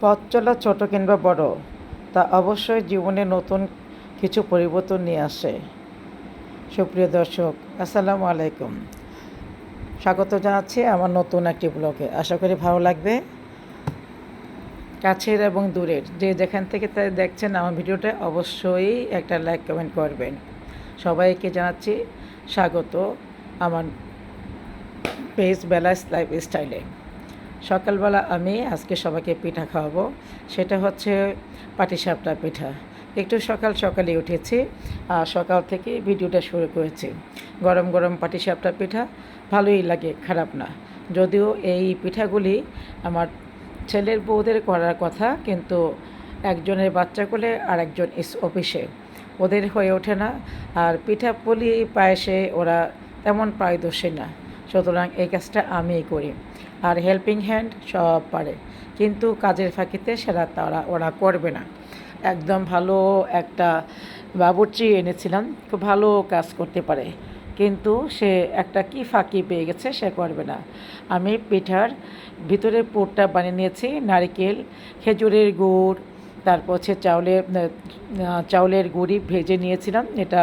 পথ চলা ছোট কিংবা বড়, তা অবশ্যই জীবনে নতুন কিছু পরিবর্তন নিয়ে আসে। সুপ্রিয় দর্শক, আসসালামু আলাইকুম। স্বাগত জানাচ্ছি আমার নতুন একটি ব্লগে। আশা করি ভালো লাগবে। কাছের এবং দূরের, যে যেখান থেকে তাই দেখছেন আমার ভিডিওটা, অবশ্যই একটা লাইক, কমেন্ট করবেন। সবাইকে জানাচ্ছি স্বাগত আমার পেজ বেলাস লাইফ স্টাইলে সকালবেলা আমি আজকে সবাইকে পিঠা খাওয়াবো। সেটা হচ্ছে পাটিসাপটা পিঠা। একটু সকাল সকালে উঠেছি, আর সকাল থেকে ভিডিওটা শুরু করেছি। গরম গরম পাটিসাপটা পিঠা, ভালোই লাগে, খারাপ না। যদিও এই পিঠাগুলি আমার ছেলের বউদের করার কথা, কিন্তু একজনের বাচ্চা কোলে আর একজন অফিসে। ওদের হয়ে ওঠে না, আর পিঠা পুলি পায়েসে ওরা তেমন পারদর্শী না। সুতরাং এই কাজটা আমিই করি আর হেল্পিং হ্যান্ড সব পারে। কিন্তু কাজের ফাঁকিতে সেটা তারা, ওরা করবে না। একদম ভালো একটা বাবুর্চি এনেছিলাম, খুব ভালো কাজ করতে পারে। কিন্তু সে একটা কি ফাঁকি পেয়ে গেছে সে করবে না। আমি পিঠার ভিতরের পুরটা বানিয়ে নিয়েছি, নারকেল, খেজুরের গুড়, তারপর হচ্ছে চাউলের চাউলের গুঁড়ি ভেজে নিয়েছিলাম। এটা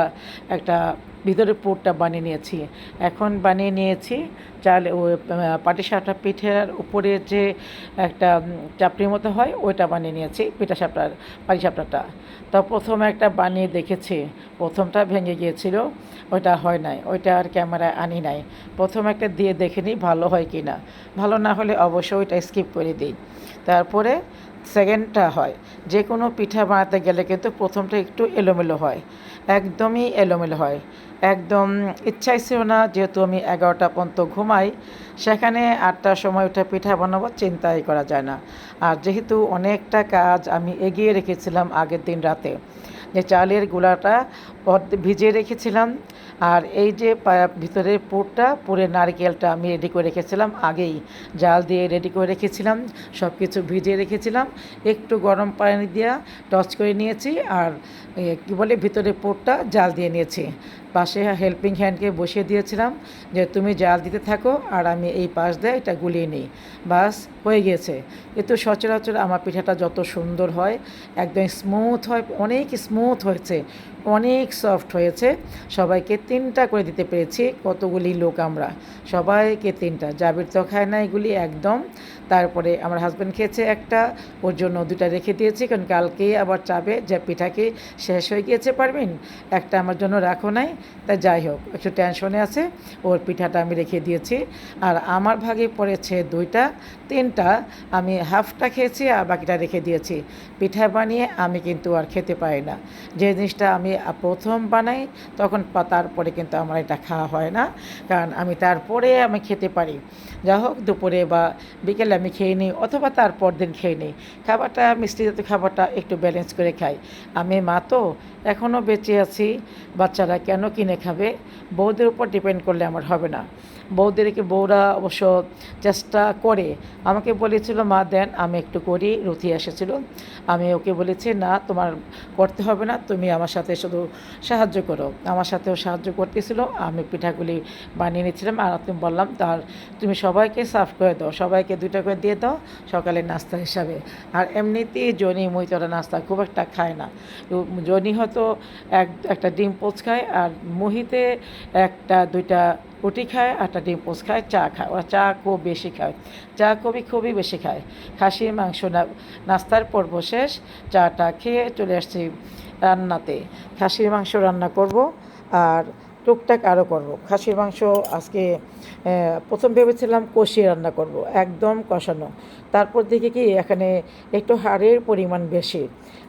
একটা ভিতরে পুরটা বানিয়ে নিয়েছি। এখন বানিয়ে নিয়েছি, চাল পাটিসাপটা পিঠের উপরে যে একটা চাপড়ির মতো হয়, ওইটা বানিয়ে নিয়েছি, পিঠা সাপটার পাটিসাপটাটা তো প্রথমে একটা বানিয়ে দেখেছি, প্রথমটা ভেঙে গিয়েছিল, ওইটা হয় নাই, ওইটা আর ক্যামেরায় আনি নাই। প্রথম একটা দিয়ে দেখে নিই ভালো হয় কি না। ভালো না হলে অবশ্যই ওইটা স্কিপ করে দিই। তারপরে সেকেন্ডটা হয়, যে কোনো পিঠা বানাতে গেলে কিন্তু প্রথমটা একটু এলোমেলো হয়। একদমই এলোমেলো হয়। একদম ইচ্ছাই ছিল না, যেহেতু আমি এগারোটা পর্যন্ত ঘুমাই, সেখানে আটটার সময় উঠে পিঠা বানাবো, চিন্তাই করা যায় না। আর যেহেতু অনেকটা কাজ আমি এগিয়ে রেখেছিলাম আগের দিন রাতে, যে চালের গুঁড়াটা ভিজিয়ে রেখেছিলাম আর এই যে ভিতরের পুরটা পুরের নারকেলটা আমি রেডি করে রেখেছিলাম, আগেই জাল দিয়ে রেডি করে রেখেছিলাম সব কিছু ভিজিয়ে রেখেছিলাম, একটু গরম পানি দিয়ে টচ করে নিয়েছি আর কি বলে ভিতরের পুরটা জাল দিয়ে নিয়েছি। পাশে হেল্পিং হ্যান্ডকে বসিয়ে দিয়েছিলাম যে, তুমি জাল দিতে থাকো আর আমি এই পাশ দিয়ে এটা গুলিয়ে নিই। বাস, হয়ে গিয়েছে কিন্তু সচরাচর আমার পিঠাটা যত সুন্দর হয়, একদম স্মুথ হয়, অনেক স্মুথ হয়েছে। অনেক সফট হয়েছে। সবাইকে তিনটা করে দিতে পেরেছি, কতগুলি লোক আমরা। সবাইকে তিনটা। জাবির তো খায় না, এগুলি একদম তারপরে আমার হাজব্যান্ড খেয়েছে একটা, ওর জন্য দুটা রেখে দিয়েছি, কারণ কালকে আবার চাবে, যে পিঠা কি শেষ হয়ে গিয়েছে পারবেন, একটা আমার জন্য রাখো নাই, তা যাই হোক, একটু টেনশনে আছে, ওর পিঠাটা আমি রেখে দিয়েছি, আর আমার ভাগে পড়েছে দুইটা, তিনটা, আমি হাফটা খেয়েছি আর বাকিটা রেখে দিয়েছি, পিঠা বানিয়ে আমি কিন্তু আর খেতে পারি না, যে জিনিসটা আমি প্রথম বানাই, তখন তারপরে কিন্তু আমার এটা খাওয়া হয় না, কারণ আমি তারপরে আমি খেতে পারি যা হোক দুপুরে বা বিকেলে আমি খেয়ে নিই অথবা তারপর দিন খেয়ে নিই। খাবারটা, মিষ্টি জাতীয় খাবারটা একটু ব্যালেন্স করে খাই। আমি মা তো এখনও বেঁচে আছি। বাচ্চারা কেন কিনে খাবে? বৌদের উপর ডিপেন্ড করলে আমার হবে না। বউদেরকে বউরা অবশ্য চেষ্টা করে। আমাকে বলেছিল, মা, দেন, আমি একটু করি। রুথি এসেছিল। আমি ওকে বলেছি, না, তোমার করতে হবে না, তুমি আমার সাথে শুধু সাহায্য করো। আমার সাথেও সাহায্য করতেছিল, আমি পিঠাগুলি বানিয়ে নিয়েছিলাম আর তুমি বললাম, তার, তুমি সবাইকে সার্ভ করে দাও, সবাইকে দুইটা করে দিয়ে দাও সকালের নাস্তা হিসাবে। আর এমনিতেই জনি মুহিতরা নাস্তা খুব একটা খায় না। জনি হয়তো এক, একটা ডিম পোচ খায় আর মুহিতে একটা, দুইটা রুটি খায় আটা ডিম পোস খায়, চা খায়, ওরা চা খুব বেশি খায়। চা খুবই খুবই বেশি খায়। খাসির মাংস নাস্তার পর্ব শেষ, চাটা খেয়ে চলে আসছি রান্নাতে। খাসির মাংস রান্না করব আর টুকটাক আরও করব। খাসির মাংস আজকে প্রথম ভেবেছিলাম কষিয়ে রান্না করব, একদম কষানো। তারপর দেখি কি, এখানে একটু হাড়ের পরিমাণ বেশি।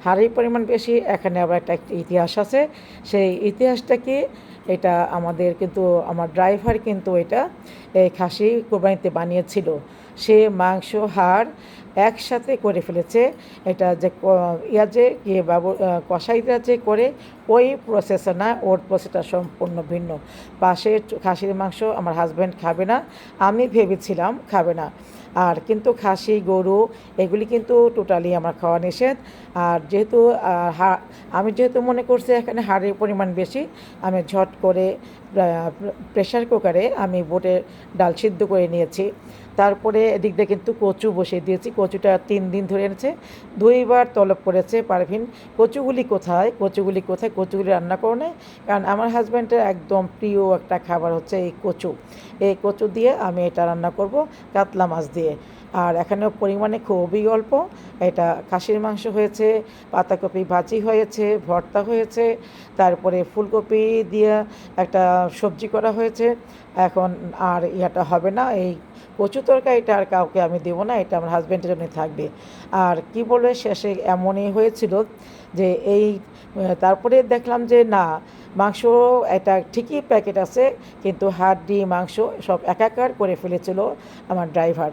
হাড়ের পরিমাণ বেশি, এখানে আবার একটা ইতিহাস আছে। সেই ইতিহাসটা কি এটা আমাদের কিন্তু আমার ড্রাইভার কিন্তু এটা এই খাসি কোরবানিতে বানিয়েছিল। সে মাংস হাড় একসাথে করে ফেলেছে। এটা যে ইয়া যে ইয়ে বাবু আহ, কসাইরা যে করে ওই প্রসেসে না ওর প্রসেসটা সম্পূর্ণ ভিন্ন। পাশে চ- খাসির মাংস আমার হাজব্যান্ড খাবে না আমি ভেবেছিলাম খাবে না। আর কিন্তু খাসি, গরু, এগুলি কিন্তু টোটালি আমার খাওয়া নিষেধ। আর যেহেতু আমি যেহেতু মনে করছি এখানে হাড়ের পরিমাণ বেশি, আমি ঝট করে প্রেশার কুকারে আমি বোটের ডাল সিদ্ধ করে নিয়েছি। তারপরে এদিক দিয়ে কিন্তু কচু বসিয়ে দিয়েছি। কচুটা তিন দিন ধরে এনেছে। দুইবার তলব করেছে পারভিন। কচুগুলি কোথায়? কচুগুলি কোথায়? কচুগুলি রান্না করো না কারণ আমার হাজব্যান্ডের একদম প্রিয় একটা খাবার হচ্ছে এই কচু। এই কচু দিয়ে আমি এটা রান্না করব, কাতলা মাছ দিয়ে। আর এখানেও পরিমাণে খুবই অল্প। এটা খাসির মাংস হয়েছে, পাতাকপি ভাজি হয়েছে, ভর্তা হয়েছে, তারপরে ফুলকপি দিয়ে একটা সবজি করা হয়েছে। এখন আর ইয়াটা হবে না, এই কচু তরকারিটা আর কাউকে আমি দেবো না, এটা আমার হাজব্যান্ডের জন্য থাকবে। আর কি বলে শেষে এমনই হয়েছিল যে এই, তারপরে দেখলাম যে না, মাংস এটা ঠিকই প্যাকেট আছে, কিন্তু হাড্ডি মাংস সব একাকার করে ফেলেছিল আমার ড্রাইভার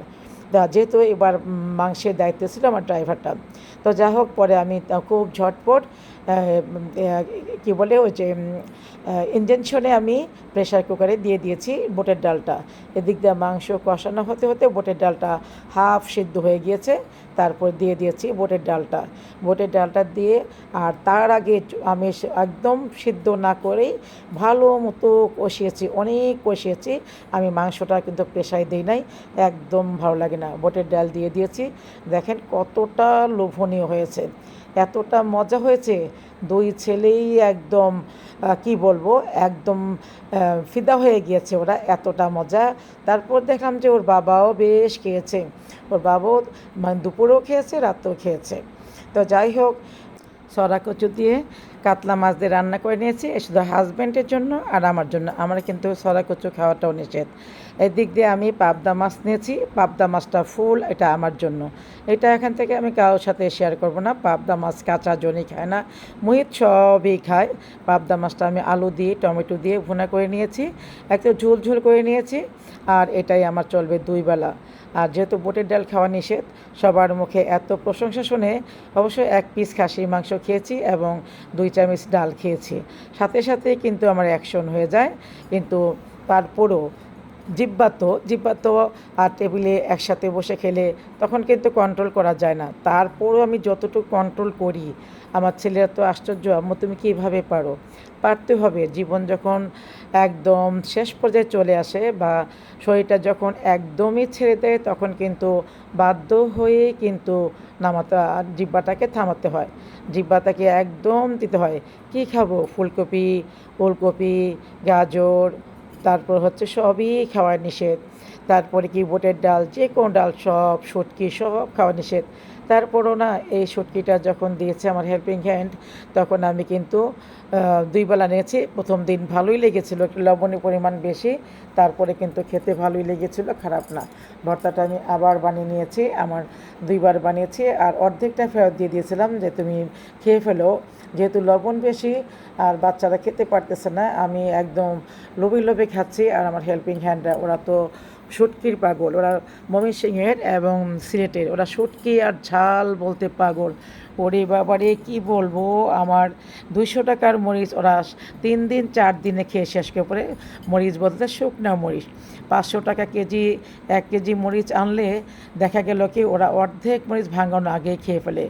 যেহেতু এবার মাংসের দায়িত্ব ছিল আমার ড্রাইভারটা। তো যাই হোক, পরে আমি খুব ঝটপট কি বলে ওই যে ইঞ্জেকশনে আমি প্রেশার কুকারে দিয়ে দিয়েছি বোটের ডালটা। এদিক দিয়ে মাংস কষানো হতে হতে বোটের ডালটা হাফ সিদ্ধ হয়ে গিয়েছে। তারপর দিয়ে দিয়েছি বোটের ডালটা। বোটের ডালটা দিয়ে আর তার আগে আমি একদম সিদ্ধ না করেই ভালো মতো কষিয়েছি, অনেক কষিয়েছি। আমি মাংসটা কিন্তু প্রেশায় দিই নাই, একদম ভালো লাগে না। বোটের ডাল দিয়ে দিয়েছি। দেখেন কতটা লোভনীয় হয়েছে, এতটা মজা হয়েছে। দুই ছেলেই একদম কি বলব, একদম ফিদা হয়ে গিয়েছে ওরা এতটা মজা। তারপর দেখলাম যে ওর বাবাও বেশ খেয়েছে। ওর বাবাও মানে দুপুরেও খেয়েছে, রাতেও খেয়েছে। তো যাই হোক সরা কচু দিয়ে কাতলা মাছ দিয়ে রান্না করে নিয়েছি শুধু হাজব্যান্ডের জন্য আর আমার জন্য। আমার কিন্তু সরা কচু খাওয়াটাও নিষেধ। এদিক দিয়ে আমি পাবদা মাছ নিয়েছি, পাবদা মাছটা ফুল, এটা আমার জন্য। এটা এখান থেকে আমি কারোর সাথে শেয়ার করব না, পাবদা মাছ কাঁচা জনি খায় না মুহিত সবই খায়। পাবদা মাছটা আমি আলু দিয়ে, টমেটো দিয়ে ভুনা করে নিয়েছি, একটু ঝোল ঝোল করে নিয়েছি, আর এটাই আমার চলবে দুই বেলা। আর যেহেতু বোটের ডাল খাওয়া নিষেধ, সবার মুখে এত প্রশংসা শুনে অবশ্যই এক পিস খাসির মাংস খেয়েছি এবং দুই চামচ ডাল খেয়েছি। সাথে সাথে কিন্তু আমার অ্যাকশন হয়ে যায়, কিন্তু তারপরও জিব্বা তো জিব্বা তো আর টেবিলে একসাথে বসে খেলে তখন কিন্তু কন্ট্রোল করা যায় না। তারপরও আমি যতটুকু কন্ট্রোল করি, আমার ছেলেরা তো আশ্চর্য, আম্মু তুমি কীভাবে পারো? পারতে হবে, জীবন যখন একদম শেষ পর্যায়ে চলে আসে বা শরীরটা যখন একদমই ছেড়ে দেয়, তখন কিন্তু বাধ্য হয়ে কিন্তু নামাতে, জিব্বাটাকে থামাতে হয়। জিব্বাটাকে একদম দিতে হয়। কি খাব? ফুলকপি, ওলকপি, গাজর তারপর হচ্ছে সবই খাওয়া নিষেধ। তারপরে কি বুটের ডাল, যে কোনো ডাল, সব শুটকি সব খাওয়া নিষেধ। তারপরও না, এই শুটকিটা যখন দিয়েছে আমার হেল্পিং হ্যান্ড তখন আমি কিন্তু দুই বেলা নিয়েছি। প্রথম দিন ভালোই লেগেছিলো, একটু লবণের পরিমাণ বেশি, তারপরে কিন্তু খেতে ভালোই লেগেছিল, খারাপ না। ভর্তাটা আমি আবার বানিয়ে নিয়েছি, আমার দুইবার বানিয়েছি, আর অর্ধেকটা ফেরত দিয়ে দিয়েছিলাম যে তুমি খেয়ে ফেলো। যেহেতু লবণ বেশি আর বাচ্চারা খেতে পারতেছে না, আমি একদম লোভে লোভে খাচ্ছি আর আমার হেল্পিং হ্যান্ডরা ওরা তো শুটকির পাগল। ওরা ময়মনসিংহের এবং সিলেটের, ওরা শুটকি আর ঝাল বলতে পাগল। ওরে বাবারে কি বলব? আমার দুইশো টাকার মরিচ, ওরা তিন দিন চার দিনে খেয়ে শেষ করে পরে মরিচ বলতে শুকনা মরিচ। পাঁচশো টাকা কেজি, এক কেজি মরিচ আনলে দেখা গেল কি ওরা অর্ধেক মরিচ ভাঙানো আগে খেয়ে ফেলে।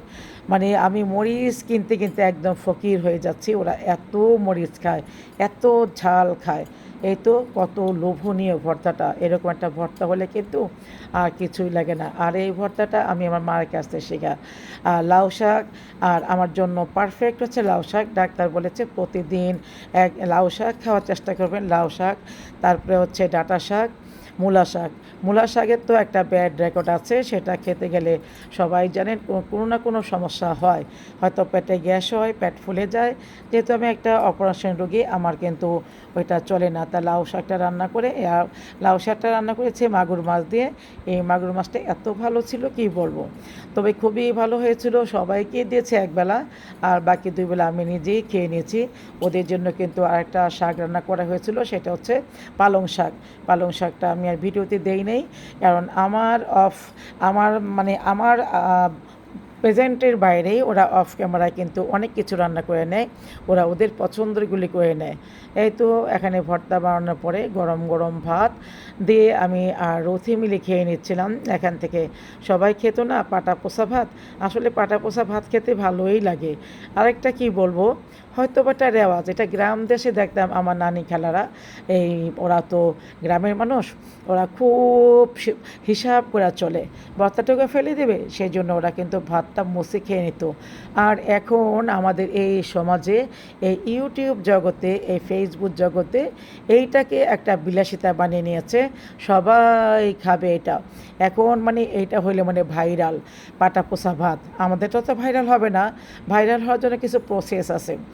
মানে আমি মরিচ কিনতে কিনতে একদম ফকির হয়ে যাচ্ছি, ওরা এত মরিচ খায়, এত ঝাল খায়। এই তো কত লোভনীয় ভর্তাটা, এরকম একটা ভর্তা হলে কিন্তু আর কিছুই লাগে না। আর এই ভর্তাটা আমি আমার মায়ের কাছ থেকে শেখা। আর লাউ শাক, আর আমার জন্য পারফেক্ট হচ্ছে লাউ শাক। ডাক্তার বলেছে প্রতিদিন এক, লাউ শাক খাওয়ার চেষ্টা করবেন, লাউ শাক, তারপরে হচ্ছে ডাটা শাক, মূলা শাক। মূলা শাকের তো একটা ব্যাড রেকর্ড আছে, সেটা খেতে গেলে সবাই জানেন কোনো না কোনো সমস্যা হয়। হয়তো পেটে গ্যাস হয়, পেট ফুলে যায়। যেহেতু আমি একটা অপারেশন রোগী, আমার কিন্তু ওইটা চলে না। তা লাউ শাকটা রান্না করে লাউ শাকটা রান্না করেছি মাগুর মাছ দিয়ে। এই মাগুর মাছটা এত ভালো ছিল, কি বলব? তবে খুবই ভালো হয়েছিল সবাইকে দিয়েছে একবেলা আর বাকি দুই বেলা আমি নিজেই খেয়ে নিয়েছি। ওদের জন্য কিন্তু আরেকটা শাক রান্না করা হয়েছিল, সেটা হচ্ছে পালং শাক। পালং শাকটা আমি আর ভিডিওতে দেই নেই। কারণ আমার অফ, আমার মানে আমার প্রেজেন্টের বাইরেই ওরা অফ ক্যামেরায় কিন্তু অনেক কিছু রান্না করে নেয়। ওরা ওদের পছন্দগুলি করে নেয়। এই তো এখানে ভর্তা বানানোর পরে গরম গরম ভাত দিয়ে আমি আর রথি মিলে খেয়ে নিচ্ছিলাম। এখান থেকে সবাই খেত না, পাটা পোষা ভাত। আসলে পাটা পোষা ভাত খেতে ভালোই লাগে। আরেকটা কি বলব? হয়তো একটা রেওয়াজ। এটা গ্রাম দেশে দেখতাম আমার নানি খেলারা। এই ওরা তো গ্রামের মানুষ, ওরা খুব হিসাব করে চলে। ভর্তাটাকে ফেলে দেবে সেই জন্য ওরা কিন্তু ভাতটা মুছে খেয়ে নিত। আর এখন আমাদের এই সমাজে এই ইউটিউব জগতে, এই ফেসবুক জগতে এইটাকে একটা বিলাসিতা বানিয়ে নিয়েছে। সবাই খাবে এটা। এখন মানে এইটা হইলে মানে ভাইরাল। পাটা পোষা ভাত। আমাদেরটা তো ভাইরাল হবে না। ভাইরাল হওয়ার জন্য কিছু প্রসেস আছে।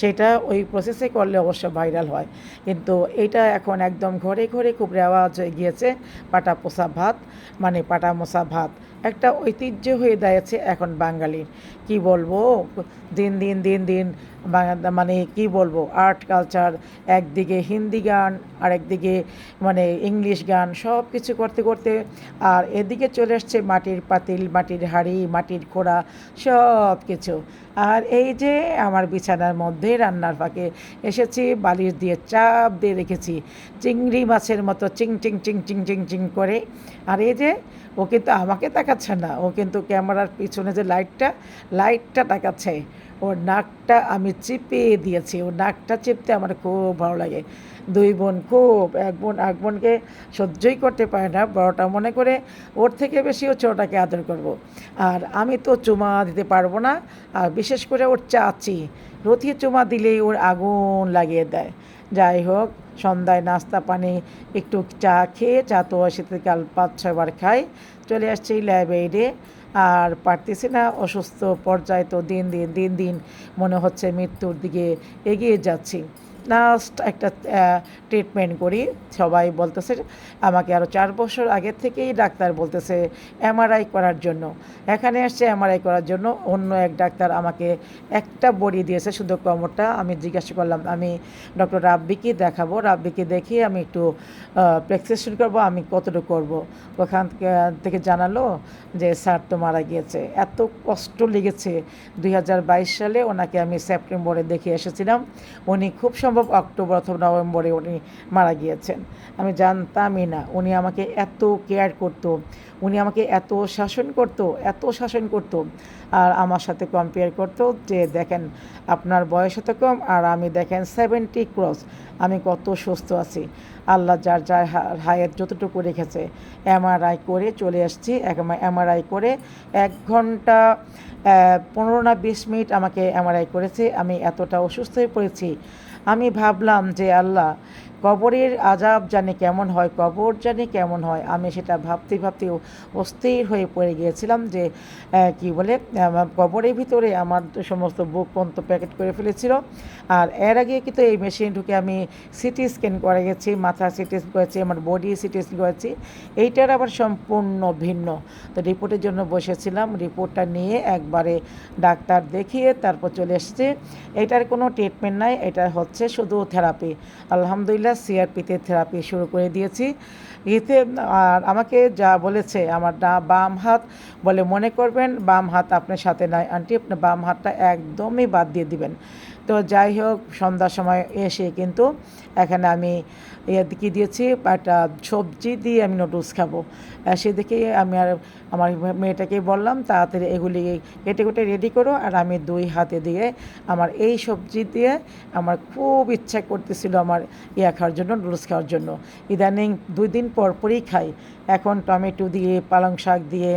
সেটা ওই প্রসেসে করলে অবশ্য ভাইরাল হয়। কিন্তু এটা এখন একদম ঘরে ঘরে খুব রেওয়াজ হয়ে গিয়েছে, পাটা পোষা ভাত মানে পাটা মশা ভাত। একটা ঐতিহ্য হয়ে দাঁড়িয়েছে এখন বাঙালির। কি বলব? দিন দিন দিন দিন মানে কি বলব? আর্ট কালচার একদিকে হিন্দি গান আর একদিকে মানে ইংলিশ গান সব কিছু করতে করতে আর এদিকে চলে আসছে মাটির পাতিল, মাটির হাঁড়ি, মাটির খোড়া সব কিছু আর এই যে আমার বিছানার মধ্যে রান্নার ফাঁকে এসেছি, বালিশ দিয়ে চাপ দিয়ে রেখেছি। চিংড়ি মাছের মতো চিং চিং চিং চিং চিং চিং করে। আর এই যে, ও কিন্তু আমাকে তাকাচ্ছে না। ও কিন্তু ক্যামেরার পিছনে যে লাইটটা লাইটটা তাকাচ্ছে। ওর নাকটা আমি চেপে দিয়েছি, ওর নাকটা চেপতে আমার খুব ভালো লাগে দুই বোন খুব, এক বোন, এক বোনকে সহ্যই করতে পারে না, বড়টা মনে করে ওর থেকে বেশি ও ছোটাকে আদর করব। আর আমি তো চুমা দিতে পারব না, আর বিশেষ করে ওর চাচি রথি চুমা দিলেই ওর আগুন লাগিয়ে দেয় যাই হোক সন্ধ্যায় নাস্তা, পানি, একটু চা খেয়ে চা তো শীতকাল পাঁচ ছয়বার খাই। চলে আসছি লাইব্রেরিতে। আর পারতেছি না, অসুস্থ পর্যায়ে তো দিন দিন দিন দিন মনে হচ্ছে মৃত্যুর দিকে এগিয়ে যাচ্ছি। লাস্ট একটা ট্রিটমেন্ট করি। সবাই বলতেছে, আমাকে আরও চার বছর আগের থেকেই ডাক্তার বলতেছে এমআরআই করার জন্য। এখানে আসছে এমআরআই করার জন্য। অন্য এক ডাক্তার আমাকে একটা বড়ি দিয়েছে শুধু কোমরটা। আমি জিজ্ঞাসা করলাম, আমি ডক্টর রাব্বিকে দেখাবো। রাব্বিকে দেখিয়ে আমি একটু প্রেসক্রিপশন করব, আমি কতটুকু করব? ওখান থেকে- থেকে জানালো যে, স্যার, তো মারা গিয়েছে। এত কষ্ট লেগেছে। দু হাজার বাইশ সালে ওনাকে আমি সেপ্টেম্বরে দেখে এসেছিলাম। উনি খুব সম্ভব অক্টোবর অথবা নভেম্বরে উনি মারা গিয়েছেন। আমি জানতামই না, উনি আমাকে এত কেয়ার করতো, উনি আমাকে এত শাসন করতো, এত শাসন করতো। আর আমার সাথে কম্পেয়ার করতো যে, দেখেন, আপনার বয়স এত কম আর আমি দেখেন সেভেন্টি ক্রস আমি কত সুস্থ আছি। আল্লাহ যার যার হা- হায়াত যতটুকু রেখেছে এমআরআই করে চলে আসছি এমআরআই করে এক ঘণ্টা পনেরো না বিশ মিনিট আমাকে এমআরআই করেছে, আমি এতটা অসুস্থ হয়ে পড়েছি। আমি ভাবলাম যে আল্লাহ কবরের আজাব জানি কেমন হয়, কবর জানি কেমন হয়, আমি সেটা ভাবতে ভাবতে অস্থির হয়ে পড়ে গিয়েছিলাম যে কি বলে কবরের ভিতরে আমার সমস্ত বুক পন্ত প্যাকেট করে ফেলেছিল। আর এর আগে কিন্তু এই মেশিন ঢুকে আমি সিটি স্ক্যান করে গেছি, মাথা সিটি স্ক্যান করেছি, আমার বডি সিটি স্ক্যান করেছি। এইটার আবার সম্পূর্ণ ভিন্ন। তো রিপোর্টের জন্য বসেছিলাম, রিপোর্টটা নিয়ে একবারে ডাক্তার দেখিয়ে তারপর চলে এসেছে। এটার কোনো ট্রিটমেন্ট নাই, এটা হচ্ছে শুধু থেরাপি আলহামদুলিল্লাহ সিআরপিতে থেরাপি শুরু করে দিয়েছি। এতে, আর আমাকে যা বলেছে আমার বাম হাত বলে মনে করবেন, বাম হাত আপনার সাথে নাই। আন্টি আপনার বাম হাতটা একদমই বাদ দিয়ে দিবেন। তো যাই হোক, সন্ধ্যার সময় এসে কিন্তু এখানে আমি ইয়ে কি দিয়েছি, একটা সবজি দিয়ে আমি নুডলস খাব। সেদিকে আমি আর আমার মেয়েটাকে বললাম, তাড়াতাড়ি এগুলি কেটে কেটে রেডি করো। আর আমি দুই হাতে দিয়ে আমার এই সবজি দিয়ে আমার খুব ইচ্ছা করতেছিল আমার ইয়া খাওয়ার জন্য নুডলস খাওয়ার জন্য। ইদানিং দুই দিন পর পরই খাই এখন টমেটো দিয়ে, পালং শাক দিয়ে,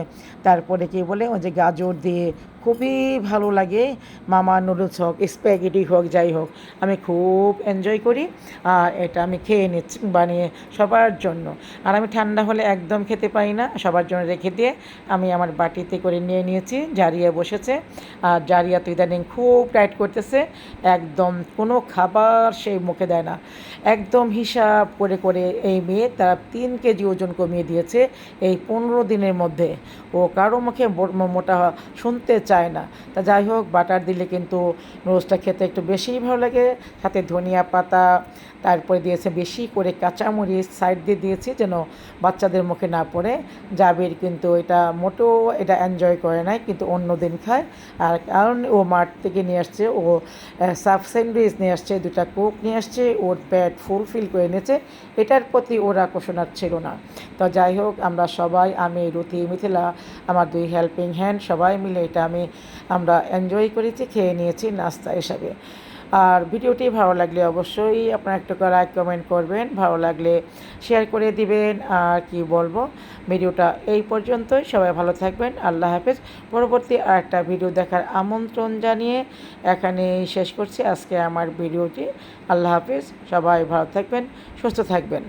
তারপরে কি বলে ওই যে গাজর দিয়ে খুবই ভালো লাগে। মামা নুডলস হোক, স্প্যাগেটি হোক, যাই হোক, আমি খুব এনজয় করি আর এটা আমি খেয়ে নিচ্ছি, বানিয়ে সবার জন্য। আর আমি ঠান্ডা হলে একদম খেতে পারি না, সবার জন্য রেখে দিয়ে আমি আমার বাটিতে করে নিয়ে নিয়েছি, জারিয়া বসেছে। আর জারিয়া তো ইদানিং খুব টাইট করতেছে, একদম কোনো খাবার সেই মুখে দেয় না। একদম হিসাব করে করে এই মেয়ে তারা তিন কেজি ওজন কমিয়ে দিয়েছে। এই পনেরো দিনের মধ্যে। ও কারও মুখে মোটা শুনতে চায় না। তা যাই হোক, বাটার দিলে কিন্তু রোজটা খেতে একটু বেশিই ভালো লাগে। সাথে ধনিয়া পাতা, তারপরে দিয়েছে বেশি করে কাঁচামরিচ সাইড দিয়ে দিয়েছি যেন বাচ্চাদের মুখে না পড়ে। জাবির কিন্তু এটা মোটেও এটা এনজয় করে নাই, কিন্তু অন্য দিন খায়। আর কারণ ও মাঠ থেকে নিয়ে আসছে, ও সাফ স্যান্ডউইচ নিয়ে আসছে, দুটা কোক নিয়ে আসছে, ওর প্যাট ফুলফিল করে নিয়েছে। এটার প্রতি ওর আকর্ষণ আর ছিল না। তো যাই হোক, আমরা সবাই, আমি, রুথি, মিথিলা আমার দুই হেল্পিং হ্যান্ড সবাই মিলে এটা আমি, আমরা এনজয় করেছি, খেয়ে নিয়েছি নাস্তা হিসাবে। আর ভিডিওটি ভালো লাগলে অবশ্যই আপনারা একটু লাইক কমেন্ট করবেন, ভালো লাগলে শেয়ার করে দিবেন, আর কি বলব? ভিডিওটা এই পর্যন্তই, সবাই ভালো থাকবেন, আল্লাহ হাফেজ। পরবর্তী আর একটা ভিডিও দেখার আমন্ত্রণ জানিয়ে এখানেই শেষ করছি। আজকে আমার ভিডিওটি, আল্লাহ হাফেজ, সবাই ভালো থাকবেন, সুস্থ থাকবেন।